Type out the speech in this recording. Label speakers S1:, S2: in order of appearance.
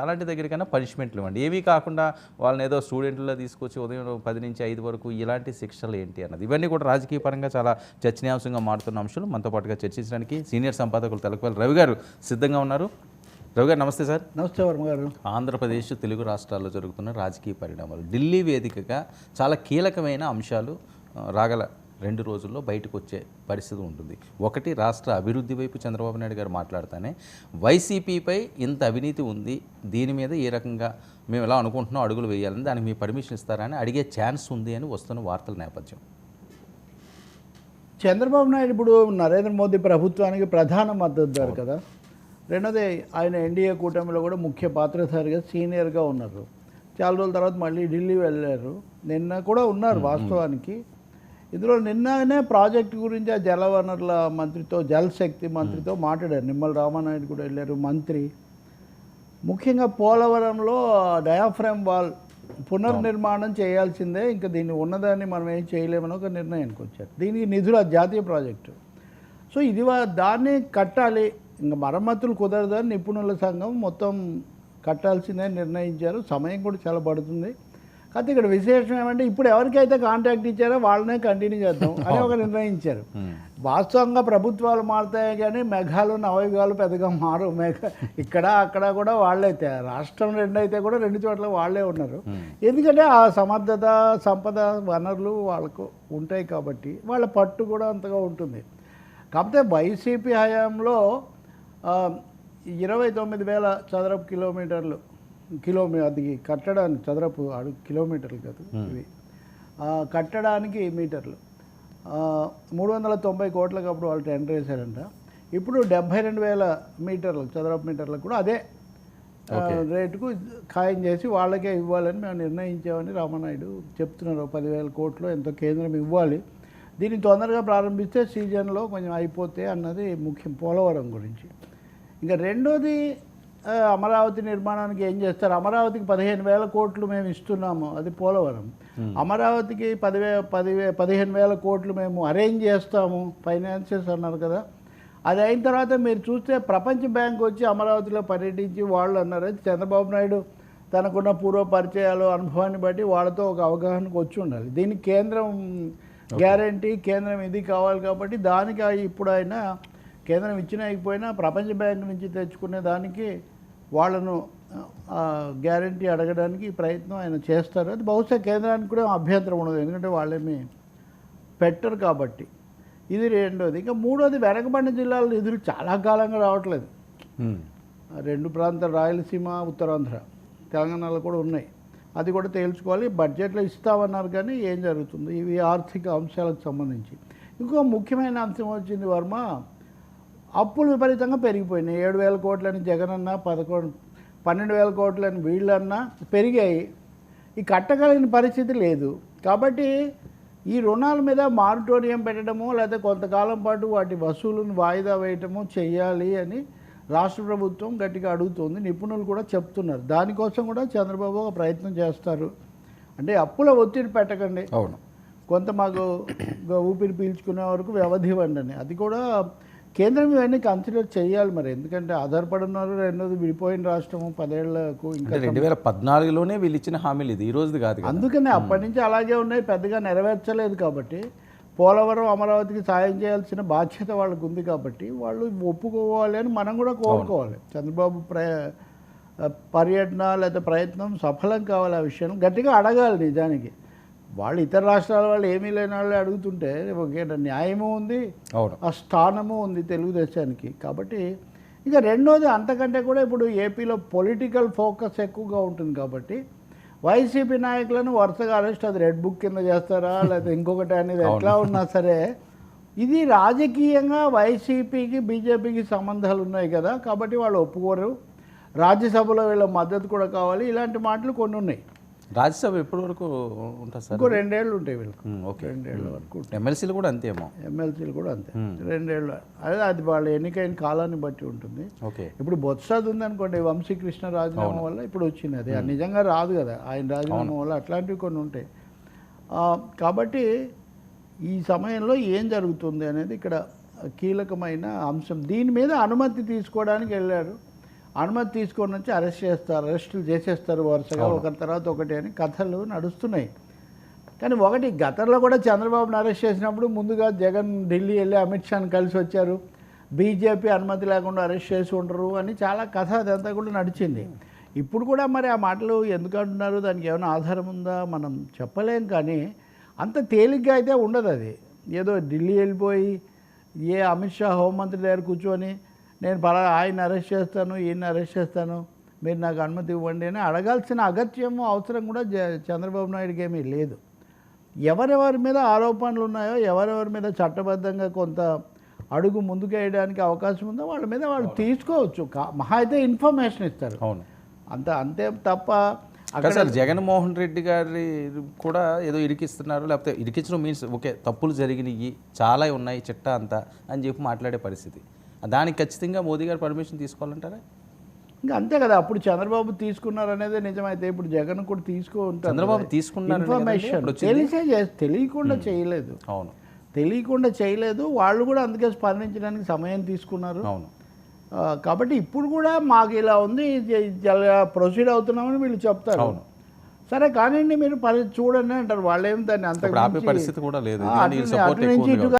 S1: అలాంటి దగ్గరికైనా పనిష్మెంట్లు ఇవ్వండి. ఏమీ కాకుండా వాళ్ళని ఏదో స్టూడెంట్లో తీసుకొచ్చి ఉదయం పది నుంచి ఐదు వరకు ఇలాంటి శిక్షలు ఏంటి అన్నది. ఇవన్నీ కూడా రాజకీయ పరంగా చాలా చర్చనీయాంశంగా మారుతున్న అంశాలు మనతో పాటుగా చర్చించడానికి సీనియర్ సంపాదకులు తెలకపల్లి రవి గారు సిద్ధంగా ఉన్నారు. రవి గారు నమస్తే సార్.
S2: నమస్తే వర్మ గారు.
S1: ఆంధ్రప్రదేశ్ తెలుగు రాష్ట్రాల్లో జరుగుతున్న రాజకీయ పరిణామాలు. ఢిల్లీ వేదికగా చాలా కీలకమైన అంశాలు రాగల రెండు రోజుల్లో బయటకు వచ్చే పరిస్థితి ఉంటుంది. ఒకటి రాష్ట్ర అభివృద్ధి వైపు చంద్రబాబు నాయుడు గారు మాట్లాడుతానే వైసీపీపై ఇంత అవినీతి ఉంది దీని మీద ఏ రకంగా మేము ఎలా అనుకుంటున్నాం అడుగులు వేయాలని దానికి మీ పర్మిషన్ ఇస్తారా అని అడిగే ఛాన్స్ ఉంది అని వస్తున్న వార్తల నేపథ్యం.
S2: చంద్రబాబు నాయుడు ఇప్పుడు నరేంద్ర మోదీ ప్రభుత్వానికి ప్రధాన మద్దతుదారు కదా. రెండోది ఆయన ఎన్డీఏ కూటమిలో కూడా ముఖ్య పాత్రధారిగా సీనియర్గా ఉన్నారు. చాలా రోజుల తర్వాత మళ్ళీ ఢిల్లీ వెళ్ళారు. నిన్న కూడా ఉన్నారు వాస్తవానికి. ఇందులో నిన్ననే ప్రాజెక్ట్ గురించి ఆ జలవనరుల మంత్రితో జలశక్తి మంత్రితో మాట్లాడారు. నిమ్మల రామానాయుడు కూడా వెళ్ళారు మంత్రి. ముఖ్యంగా పోలవరంలో డయాఫ్రామ్ వాల్ పునర్నిర్మాణం చేయాల్సిందే. ఇంకా దీన్ని ఉన్నదాన్ని మనం ఏం చేయలేమని ఒక నిర్ణయానికి వచ్చారు. దీనికి నిధులు జాతీయ ప్రాజెక్టు. సో ఇది దాన్ని కట్టాలి. ఇంకా మరమ్మతులు కుదరదని నిపుణుల సంఘం మొత్తం కట్టాల్సిందే నిర్ణయించారు. సమయం కూడా చాలా పడుతుంది. కాకపోతే ఇక్కడ విశేషం ఏమంటే ఇప్పుడు ఎవరికైతే కాంట్రాక్ట్ ఇచ్చారో వాళ్ళనే కంటిన్యూ చేద్దాం అని ఒక నిర్ణయించారు. వాస్తవంగా ప్రభుత్వాలు మారుతాయి కానీ మేఘాలు నవయుగాలు పెద్దగా మారు మేఘ ఇక్కడ అక్కడ కూడా వాళ్ళే తే- రాష్ట్రం రెండు అయితే కూడా రెండు చోట్ల వాళ్ళే ఉన్నారు. ఎందుకంటే ఆ సమర్థత సంపద వనరులు వాళ్ళకు ఉంటాయి కాబట్టి వాళ్ళ పట్టు కూడా అంతగా ఉంటుంది. కాకపోతే వైసీపీ హయాంలో ఇరవై తొమ్మిది వేల చదరపు కిలోమీటర్లు కిలోమీ అది కట్టడానికి చదరపు అడుగు కిలోమీటర్లు కాదు ఇవి. ఆ, కట్టడానికి మీటర్లు. మూడు వందల తొంభై కోట్లకు అప్పుడు వాళ్ళు టెండర్ వేశారంట. ఇప్పుడు డెబ్బై రెండు వేల మీటర్లు చదరపు మీటర్లకు కూడా అదే రేటుకు ఖాయం చేసి వాళ్ళకే ఇవ్వాలని మేము నిర్ణయించామని రామనాయుడు చెప్తున్నారు. పదివేల కోట్లు ఎంతో కేంద్రం ఇవ్వాలి. దీన్ని తొందరగా ప్రారంభిస్తే సీజన్లో కొంచెం అయిపోతే అన్నది ముఖ్యం పోలవరం గురించి. ఇంకా రెండోది అమరావతి నిర్మాణానికి ఏం చేస్తారు? అమరావతికి పదిహేను వేల కోట్లు మేము ఇస్తున్నాము. అది పోలవరం. అమరావతికి పదివే పదివే పదిహేను వేల కోట్లు మేము అరేంజ్ చేస్తాము. ఫైనాన్సెస్ అన్నారు కదా. అది అయిన తర్వాత మీరు చూస్తే ప్రపంచ బ్యాంక్ వచ్చి అమరావతిలో పర్యటించి వాళ్ళు అన్నారు. చంద్రబాబు నాయుడు తనకున్న పూర్వ పరిచయాలు అనుభవాన్ని బట్టి వాళ్ళతో ఒక అవగాహనకు వచ్చి ఉండాలి. దీనికి కేంద్రం గ్యారంటీ కేంద్రం ఇది కావాలి కాబట్టి దానికి ఇప్పుడు ఆయన కేంద్రం ఇచ్చినా ఇకపోయినా ప్రపంచ బ్యాంక్ నుంచి తెచ్చుకునే దానికి వాళ్ళను గ్యారంటీ అడగడానికి ప్రయత్నం ఆయన చేస్తారు. అది బహుశా కేంద్రానికి కూడా అభ్యంతరం ఉండదు. ఎందుకంటే వాళ్ళేమి పెట్టరు కాబట్టి. ఇది రెండోది. ఇంకా మూడోది వెనకబడిన జిల్లాల నిధులు చాలా కాలంగా రావట్లేదు. రెండు ప్రాంతాలు రాయలసీమ ఉత్తరాంధ్ర తెలంగాణలో కూడా ఉన్నాయి. అది కూడా తేల్చుకోవాలి. బడ్జెట్లో ఇస్తామన్నారు కానీ ఏం జరుగుతుంది? ఇవి ఆర్థిక అంశాలకు సంబంధించి. ఇంకో ముఖ్యమైన అంశం వచ్చింది వర్మ అప్పులు విపరీతంగా పెరిగిపోయినాయి. ఏడు వేల కోట్లని జగన్ అన్న పదకొండు పన్నెండు వేల కోట్లని వీళ్ళన్నా పెరిగాయి. ఈ కట్టగలిగిన పరిస్థితి లేదు. కాబట్టి ఈ రుణాల మీద మారిటోరియం పెట్టడము లేదా కొంతకాలం పాటు వాటి వసూలును వాయిదా వేయటము చెయ్యాలి అని రాష్ట్ర ప్రభుత్వం గట్టిగా అడుగుతుంది. నిపుణులు కూడా చెప్తున్నారు. దానికోసం కూడా చంద్రబాబు ఒక ప్రయత్నం చేస్తారు. అంటే అప్పుల ఒత్తిడి పెట్టకండి.
S1: అవును.
S2: కొంత మాకు ఊపిరి పీల్చుకునే వరకు వ్యవధి ఇవ్వండి అది కూడా కేంద్రం ఇవన్నీ కన్సిడర్ చేయాలి మరి. ఎందుకంటే ఆధారపడి ఉన్నారు రెండోది విడిపోయిన రాష్ట్రము పదేళ్ళకు ఇంకా
S1: రెండు వేల పద్నాలుగులోనే వీళ్ళు ఇచ్చిన హామీలు ఇది ఈ రోజుది కాదు కదా.
S2: అందుకనే అప్పటి నుంచి అలాగే ఉన్నాయి. పెద్దగా నెరవేర్చలేదు కాబట్టి పోలవరం అమరావతికి సాయం చేయాల్సిన బాధ్యత వాళ్ళకు ఉంది కాబట్టి వాళ్ళు ఒప్పుకోవాలి అని మనం కూడా కోరుకోవాలి. చంద్రబాబు ప్ర పర్యటన లేదా ప్రయత్నం సఫలం కావాలి ఆ విషయం గట్టిగా అడగాలి నిజానికి. వాళ్ళు ఇతర రాష్ట్రాల వాళ్ళు ఏమీ లేని వాళ్ళు అడుగుతుంటే ఒకే న్యాయము ఉంది ఆ స్థానము ఉంది తెలుగుదేశానికి. కాబట్టి ఇక రెండోది అంతకంటే కూడా ఇప్పుడు ఏపీలో పొలిటికల్ ఫోకస్ ఎక్కువగా ఉంటుంది కాబట్టి వైసీపీ నాయకులను వరుసగా అరెస్ట్ అది రెడ్ బుక్ కింద చేస్తారా లేదా ఇంకొకటి అనేది ఎట్లా ఉన్నా సరే ఇది రాజకీయంగా వైసీపీకి బీజేపీకి సంబంధాలు ఉన్నాయి కదా కాబట్టి వాళ్ళు ఒప్పుకోరు. రాజ్యసభలో వీళ్ళ మద్దతు కూడా కావాలి. ఇలాంటి మాటలు కొన్ని ఉన్నాయి.
S1: రాజ్యసభ ఎప్పటి వరకు ఉంటుంది సార్?
S2: ఇంకో రెండేళ్ళు ఉంటాయి వీళ్ళకి.
S1: ఓకే.
S2: రెండేళ్ళ వరకు
S1: ఎమ్మెల్సీలు కూడా అంతేమో
S2: ఎమ్మెల్సీలు కూడా అంతే. రెండేళ్ళు. అదే అది వాళ్ళ ఎన్నికైన కాలాన్ని బట్టి ఉంటుంది.
S1: ఓకే.
S2: ఇప్పుడు బొత్సాది ఉందనుకోండి వంశీకృష్ణ రాజీనామా వల్ల ఇప్పుడు వచ్చింది అది. నిజంగా రాదు కదా ఆయన రాజీనామా వల్ల అట్లాంటివి కొన్ని ఉంటాయి. కాబట్టి ఈ సమయంలో ఏం జరుగుతుంది అనేది ఇక్కడ కీలకమైన అంశం. దీని మీద అనుమతి తీసుకోవడానికి వెళ్ళారు అనుమతి తీసుకొని వచ్చి అరెస్ట్ చేస్తారు అరెస్టులు చేసేస్తారు వరుసగా. ఒకరి తర్వాత ఒకటి అని కథలు నడుస్తున్నాయి. కానీ ఒకటి గతంలో కూడా చంద్రబాబును అరెస్ట్ చేసినప్పుడు ముందుగా జగన్ ఢిల్లీ వెళ్ళి అమిత్ షాని కలిసి వచ్చారు. బీజేపీ అనుమతి లేకుండా అరెస్ట్ చేసి ఉండరు అని చాలా కథ అదంతా కూడా నడిచింది. ఇప్పుడు కూడా మరి ఆ మాటలు ఎందుకు అంటున్నారు? దానికి ఏమైనా ఆధారం ఉందా? మనం చెప్పలేం కానీ అంత తేలిగ్గా అయితే ఉండదు అది. ఏదో ఢిల్లీ వెళ్ళిపోయి ఏ అమిత్ షా హోంమంత్రి దగ్గర కూర్చొని నేను పలా ఆయన అరెస్ట్ చేస్తాను ఈయన అరెస్ట్ చేస్తాను. మీరు నాకు అనుమతి ఇవ్వండి అని అడగాల్సిన అగత్యము అవసరం కూడా చంద్రబాబు నాయుడుకి ఏమీ లేదు. ఎవరెవరి మీద ఆరోపణలు ఉన్నాయో ఎవరెవరి మీద చట్టబద్ధంగా కొంత అడుగు ముందుకు వేయడానికి అవకాశం ఉందో వాళ్ళ మీద వాళ్ళు తీసుకోవచ్చు. మహా అయితే ఇన్ఫర్మేషన్ ఇస్తారు.
S1: అవును.
S2: అంత అంతే తప్ప
S1: అక్కడ సార్ జగన్మోహన్ రెడ్డి గారి కూడా ఏదో ఇరికిస్తున్నారు లేకపోతే ఇరికించడం మీన్స్ ఓకే తప్పులు జరిగినాయి చాలా ఉన్నాయి చిట్టా అంతా అని చెప్పి మాట్లాడే పరిస్థితి. దానికి ఖచ్చితంగా మోదీ గారు పర్మిషన్ తీసుకోవాలంటారా?
S2: ఇంకా అంతే కదా అప్పుడు చంద్రబాబు తీసుకున్నారు అనేది నిజమైతే ఇప్పుడు జగన్ కూడా తీసుకో ఉంటారు
S1: చంద్రబాబు తీసుకున్నారు
S2: ఇన్ఫర్మేషన్ తెలిసే తెలియకుండా చేయలేదు.
S1: అవును.
S2: తెలియకుండా చేయలేదు వాళ్ళు కూడా అందుకే స్పందించడానికి సమయం తీసుకున్నారు.
S1: అవును.
S2: కాబట్టి ఇప్పుడు కూడా మాకు ఇలా ఉంది ప్రొసీడ్ అవుతున్నామని వీళ్ళు చెప్తారు.
S1: అవును.
S2: సరే కానివ్వండి మీరు చూడండి అంటారు. వాళ్ళు దాన్ని అంత
S1: పరిస్థితి కూడా లేదు.
S2: అటు నుంచి-